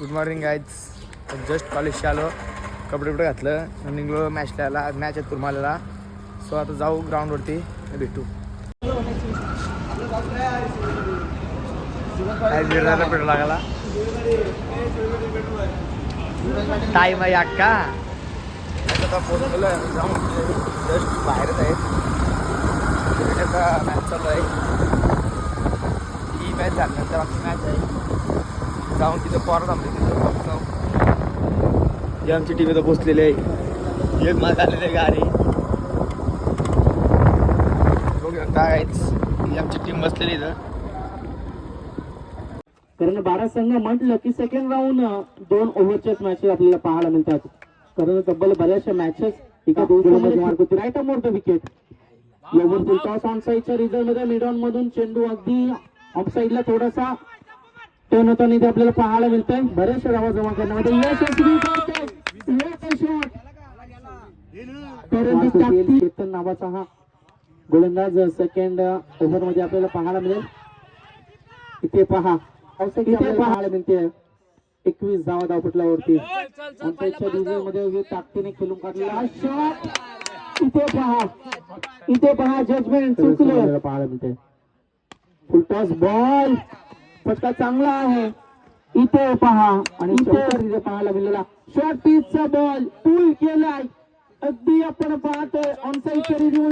Good morning guys just कॉलेजशी आलो. कपडे कपडे घातलं. निघलो मॅच आला मॅच आहे तुरमाल्याला सो आता जाऊ ग्राउंडवरती भेटू. पेट्रोल लागला. टाईम आहे अक्का आता पोहोचलो जस्ट बाहेरच आहे मॅच चालू आहे. ही मॅच झाल्यानंतर आमची मॅच आहे. जाऊन तिथं पोरं थांबले तिथं ही आमची टीम इथं पोचलेली आहे. एक माग आलेली आहे गाडी. बघू शकता काहीच ही आमची टीम बसलेली इथं. कारण बारा संघ म्हटलं की सेकंड राऊंड दोन ओव्हरच्याच मॅचेस आपल्याला पाहायला मिळतात. कारण तब्बल बऱ्याचशा मॅचेस एका दिवसामध्ये मार्क होते right more the wicket over toss on साईडच्या रिझल्टमध्ये मिड ऑन मधून चेंडू अगदी ऑफ साईडला थोडासा टर्न होताना इथे आपल्याला पाहायला मिळतंय. बऱ्याचशा धावा जमा करण्यामध्ये यशस्वी चेतन नावाचा हा गोलंदाज सेकंड ओव्हरमध्ये आपल्याला पाहायला मिळेल. इथे पहा. इथे पाहायला मिळते. एकवीस धावा धावपटल्यावरती डिझेल मध्ये हे ताकदीने खेळून काढलेला शॉट इथे पहा. इथे पहा. जजमेंट चुकलं. पाहायला मिळते फुल टॉस बॉल फटका चांगला आहे. इथे पहा. आणि इथे पाहायला मिळाला शॉर्ट पिचचा बॉल पूल केलाय. अगदी आपण पाहतोय ऑनसाईडच्या रिव्ह्यू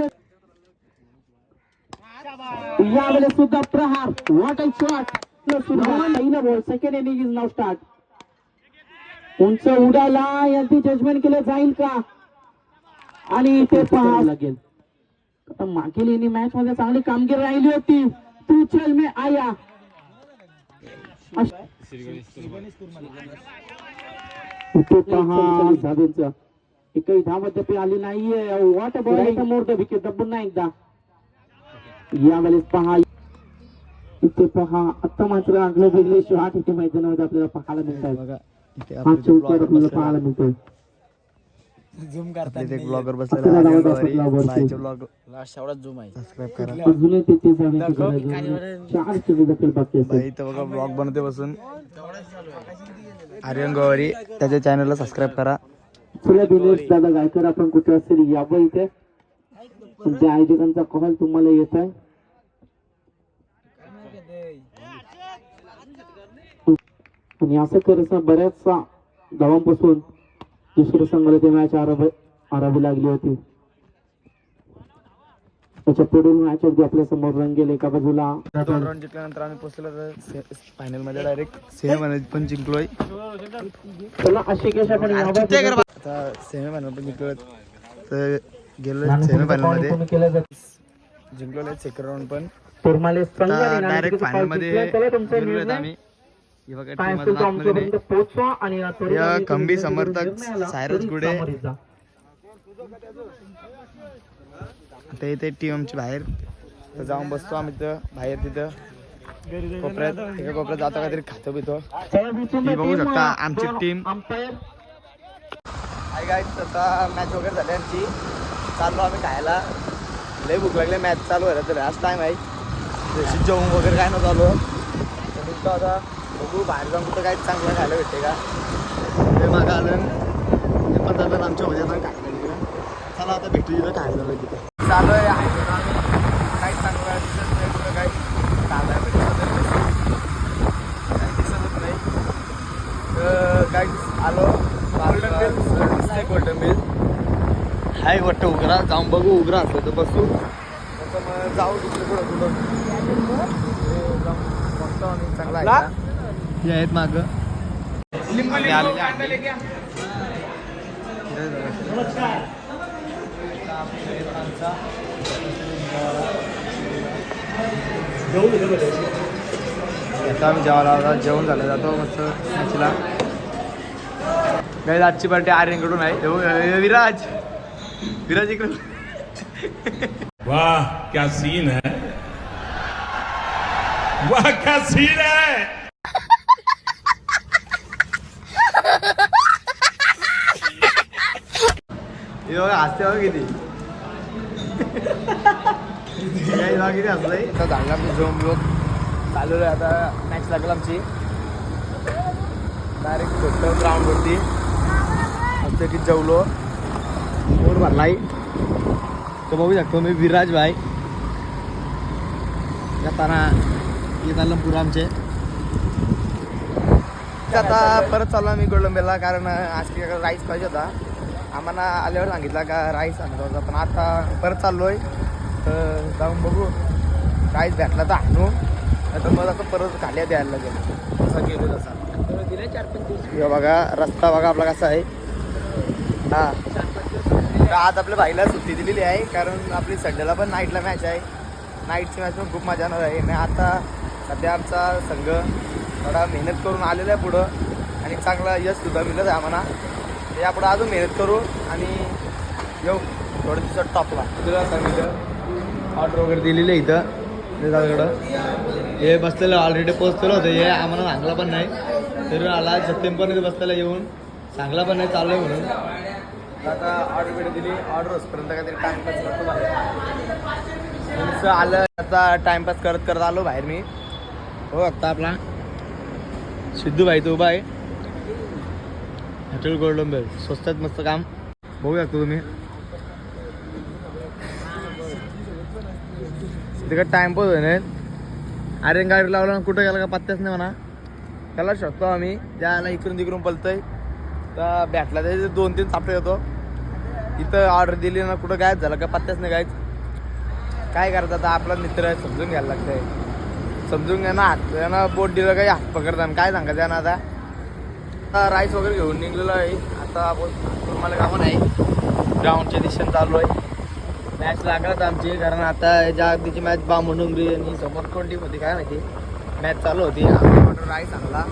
यावेळेस सुद्धा प्रहार. वॉट अ शॉट पहिला बॉल सेकंड इनिंग इज नाव स्टार्ट उंच उडाला यांची जजमेंट केलं जाईल का? आणि इथे पहा. लागेल. मागील इनिंग मॅच मध्ये चांगली कामगिरी राहिली होती. तू चल मे आया अश- इथे पहा धावेंचा एकही धाव अद्याप आली नाहीये वॉट द विकेट दबून नाही एकदा यावेळेस पहा इथे पहा आता मात्र आगलं वेगळे शॉट इथे मैदानामध्ये आपल्याला पाहायला मिळतात हा चौकार आपल्याला पाहायला मिळतोय. झूम करतात एक ब्लॉगर बसलेला लावरती. ब्लॉग लास्ट एवढाच झूम आहे. सबस्क्राईब करा. गरज आहे. चेंडू देखील बाकी बाई असेल इथं बघा ब्लॉग बनवते बसून. आर्यन गवारी त्याच्या चॅनलला सबस्क्राईब करा. चला दिनेश दादा गायकर आपण कुठे असेल? यावं इथे. त्या आयोजकांचा कॉल तुम्हाला येत आहे. आणि असं करत बऱ्याचशा धावांपासून दुसऱ्या संघाला ते मॅच आरावी आरावी लागली होती. त्याच्या पुढील मॅच अगदी आपल्यासमोर रंगेल एका बाजूला दोन राऊंड जिंकल्यानंतर आम्ही पोहोचलो फायनलमध्ये डायरेक्ट सेमी फायनल पण जिंकलोय. चला अशी केस आपण यावं. आता सेमी फायनल पण जिंकलो तर गेलो सेमी फायनलमध्ये. कोणी केलं जातं. जिंकलो सेकंड राऊंड पण. डायरेक्ट फायनलमध्ये आम्ही. या खंबी समर्थक सायरस तरी गुडे. आता इथे टीम आमची बाहेर तर जाऊन बसतो आम्ही तिथं बाहेर तिथं. कोपऱ्यात एका कोपऱ्यात जातो काहीतरी खातो पितो. ही बघू शकता आमची umpire. हाय गाईज आता मॅच वगैरे झाली आमची. चाललो आम्ही खायला. लय भूक लागली मॅच चालू व्हायला तर आज टाईम आहे. जेवण वगैरे काय नव्हतं आलो. तर आता बघू बाहेर जाऊन कुठं काय चांगलं खायला भेटते का? ते मागं आलं. ते पण जातात आमच्या मध्ये आता खायला तिकडं चला आता भेटू तिथं खायला झालं तिथं चालू आहे. काही चांगलं दिसत नाही कुठं काही चालू आहे काही दिसतच नाही. तर काय आलो. गोल्डन हाय वाटतं उघरा जाऊन बघू उघरा असलं तर बसू. तसं मग जाऊ दुसरं कुठं. हे चांगला आहे का? हे आहेत माग. आता आम्ही जेवायला. जेवण झालं जातो मस्त मच्छीला गाईज आजची पार्टी आर्यनकडून आहे. विराज. विराज इकडे वाह क्या सीन है? वाह क्या सीन है? हसते बघा किती. काही बघा किती हसलंय. आता झालं झोम लोक चालू आहे आता मॅच लागेल आमची. डायरेक्ट झोपलो ग्राउंडवरती आमचं की जेवलो. पोट भरलाय. तो बघू शकतो मी विराज भाई. जाताना येत आलं पुरा आमचे. आता परत चाललो आम्ही गोलंबेला कारण आज की राईस पाहिजे होता. आम्हाला आल्यावर सांगितलं का राईस आणत होता. पण आता परत आहे तर जाऊन बघू. राईस भेटला तर आणू. तर मग आता परत खाल्या द्यायला लागेल. तसा गेलो तसा. दिवस बघा रस्ता बघा आपला कसा आहे. हां. तर आज आपल्या भाईला सुट्टी दिलेली आहे. कारण आपली संडेला पण नाईटला मॅच आहे. नाईटची मॅच पण खूप मजा येणार आहे. आणि आता सध्या आमचा संघ थोडा मेहनत करून आलेला आहे पुढं. आणि चांगला यश सुद्धा मिळत आहे आम्हाला. यापुढं अजून मेहनत करू आणि येऊ. थोड्या दिवसात टॉपला तुला सांगितलं. ऑर्डर वगैरे दिलेली आहे इथं. दादाकडं हे बसलेलं ऑलरेडी पोचलेलं होतं. हे आम्हाला सांगला पण नाही. तर आला सप्टेंबरमध्ये बसलेला येऊन. सांगला पण नाही चालू आहे म्हणून आता ऑर्डर भेट दिली. ऑर्डर होसपर्यंत काहीतरी टाइमपास करतो बाहेर. मीन्स आलं आता टाइमपास करत करत आलो बाहेर मी. हो आता आपला. सिद्धू भाई तो उभा आहे. हॉटेल गोल्डन बेल स्वस्तात मस्त काम. बघू शकतो तुम्ही? तिकडे टाइमपास होईल अरे गाडी लावला कुठं गेला का पत्त्याच नाही म्हणा. त्याला शकतो आम्ही. ज्याला इकडून तिकडून पलतोय तर बॅटला त्याचे दोन तीन चापटे होतो. इथं ऑर्डर दिली ना कुठं गायब झालं का पत्त्याच नाही गायच काय करायचं आता आपला मित्र आहे समजून घ्यायला लागतंय. समजून घ्या ना हात ना बोट दिलं काही हात पकडताना काय सांगायचं ना आता? आता राईस वगैरे घेऊन निघलेलो आहे. आता आपण मला कामं नाही ग्राउंडच्या दिशेने चालू आहे. मॅच लागलाच आमची कारण आता ज्या तिची मॅच बामडुंगरी आणि समोर कोणती होती काय माहिती? मॅच चालू होती. आम्ही राईस आणला.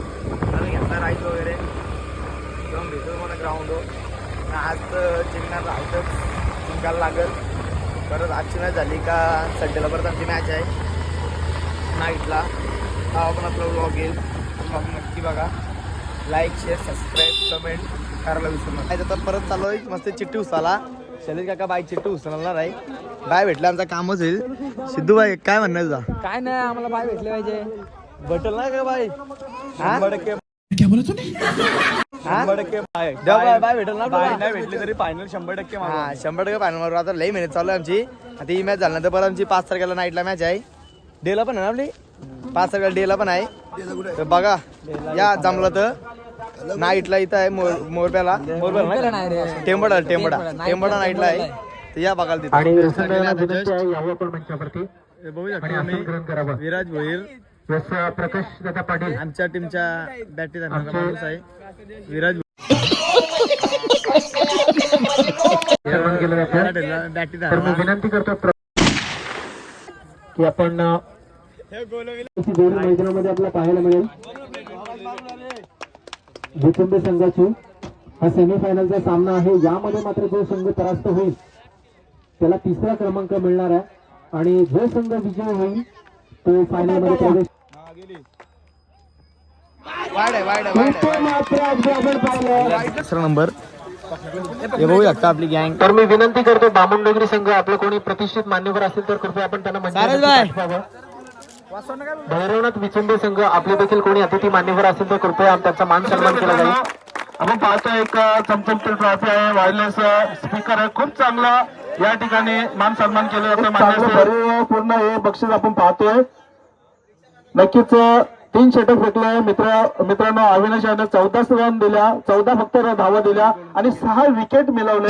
आणि घेतला राईस वगैरे. एकदम भेटू मला ग्राउंड आज जिंकणार राहतच. जिंकायला लागेल. परत आजची मॅच झाली का? संडेला परत आमची मॅच आहे. नाईटला हा आपण आपला ब्लॉग येईल. ब्लॉग नक्की बघा. लाईक शेअर सबस्क्राईब कमेंट करायला विसरू नका. आता परत चालू आहे. मस्त चिठ्ठी उचला शैलेश काका बाईक चिठ्ठी उचलणार आहे बाय भेटलं आमचा कामच होईल. सिद्धू बाई काय म्हणणार तुझा? काय नाही आम्हाला बाय भेटले पाहिजे. बटल नाही का बाई? शंभर टक्के. बाय. बाय. बाय भेटल ना बाय? नाही भेटली तरी फायनल शंभर टक्के मारू. हा शंभर टक्के फायनल मारू आता लई मेहनत चालू आहे आमची. आता ही मॅच झाल्यानंतर परत आमची पाच तारखेला नाईटला मॅच आहे. डेला पण आहे ना आपली? पाच तारखेला डेला पण आहे. तर बघा या जमलं तर. नाईटला इथं आहे मोर मोरप्याला मोरप्याला नाही टेंबडा टेंबडा. टेंबडा नाईटला आहे. तर या बघायला तिथं. आणि विराज भोईर. प्रकाश दादा पाटील. आमच्या टीमच्या बॅटी धरणारा माणूस आहे. विराज निर्माण केलं जातं बॅटी तर मी धरणारा विनंती करतो प्र- की आपण मैदानामध्ये आपल्याला पाहायला मिळेल. भूचुंबे संघाची हा सेमीफायनलचा सामना आहे. यामध्ये मात्र जो संघ परास्त होईल त्याला तिसरा क्रमांक मिळणार आहे. आणि जो संघ विजय होईल तो फायनलमध्ये प्रवेश नंबर. हे बघू शकता आपली गँग तर मी विनंती करतो बामणडोगरी संघ आपले कोणी प्रतिष्ठित मान्यवर असतील तर कृपया आपण त्यांना. पाठवावं. भैरवनाथ विचुंबे संघ आपले देखील कोणी अतिथी मान्यवर असतील तर कृपया त्यांचा मान सन्मान केला जाईल. आपण पाहतो एक चमचमते ट्रॉफी आहे. वायरलेस स्पीकर आहे. खूप चांगला या ठिकाणी मान सन्मान केलं जातं पूर्ण हे बक्षीस आपण पाहतोय. नक्कीच तीन षटक फेकले मित्र मित्रांनो अविनाश यानं चौदा रन दिल्या. चौदा फक्त र- धावा दिल्या. आणि सहा विकेट मिळवले.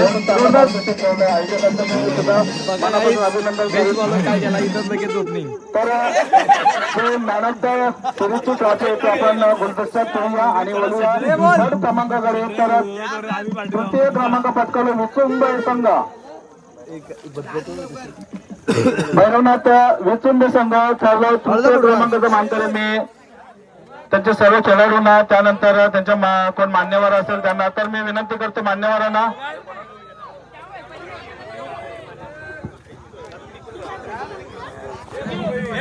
तर मॅन ऑफ द सिरीजची ट्रॉफी आहे ती आपण गुलदस्त्यात ठेवूया आणि वळूया. क्रमांकाकडे तर तृतीय क्रमांक पटकावलं विचुंब संघ. भैरवनाथ विचुंब संघ ठरलं तृतीय क्रमांकाचा मानकरी मी. त्यांच्या सर्व खेळाडूंना त्यानंतर त्यांच्या मा- कोण मान्यवर असेल त्यांना तर मी विनंती करतो मान्यवरांना.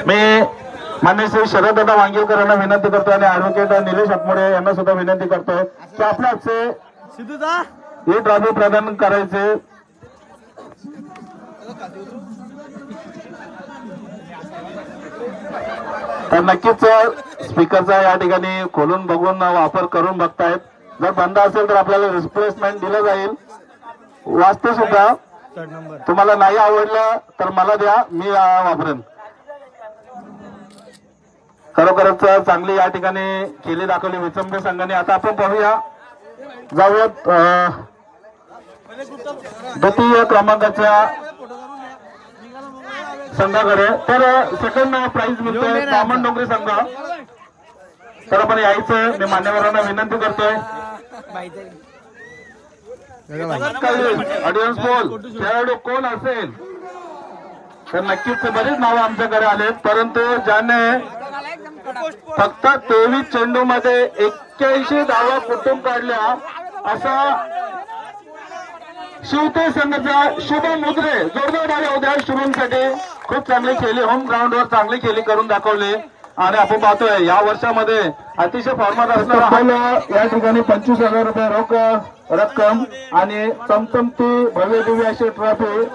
मी मान्य श्री शरददादा वांगेकर यांना विनंती करतो आणि ऍडव्होकेट निलेश हातमोडे यांना सुद्धा विनंती करतोय. की आपल्याच ही ट्रॉफी प्रदान करायचे. तर नक्कीच स्पीकरचा या ठिकाणी खोलून बघून वापर करून बघतायत. जर बंद असेल तर आपल्याला रिप्लेसमेंट दिलं जाईल. वाचते सुद्धा. तुम्हाला नाही आवडलं तर मला द्या मी वापरेन. खरोखरच चांगली या ठिकाणी केली दाखवली विचंबे संघाने. आता आपण पाहूया. जाऊयात द्वितीय क्रमांकाच्या संघाकडे. तर सेकंड प्राइज मिळतोय तामण डोंगरी संघ. तर आपण यायचं. मी मान्यवरांना विनंती करतोय. ऑडियन्स बोल खेळाडू कोण असेल? तर नक्कीच बरीच नावं आमच्याकडे आलेत. परंतु ज्याने फक्त तेवीस चेंडू मध्ये एक्क्याऐंशी धावा कुठून काढल्या? असा शिवते संघाचा शुभ मुद्रे जोरदार होत्या शुभमसाठी. खूप चांगली खेळली होम ग्राउंड वर चांगली खेळी करून दाखवली. आणि आपण पाहतोय या वर्षामध्ये अतिशय फॉर्मात असणारा या ठिकाणी पंचवीस हजार रुपये रोख रक्कम आणि चमचमती भव्य दिव्य अशी ट्रॉफी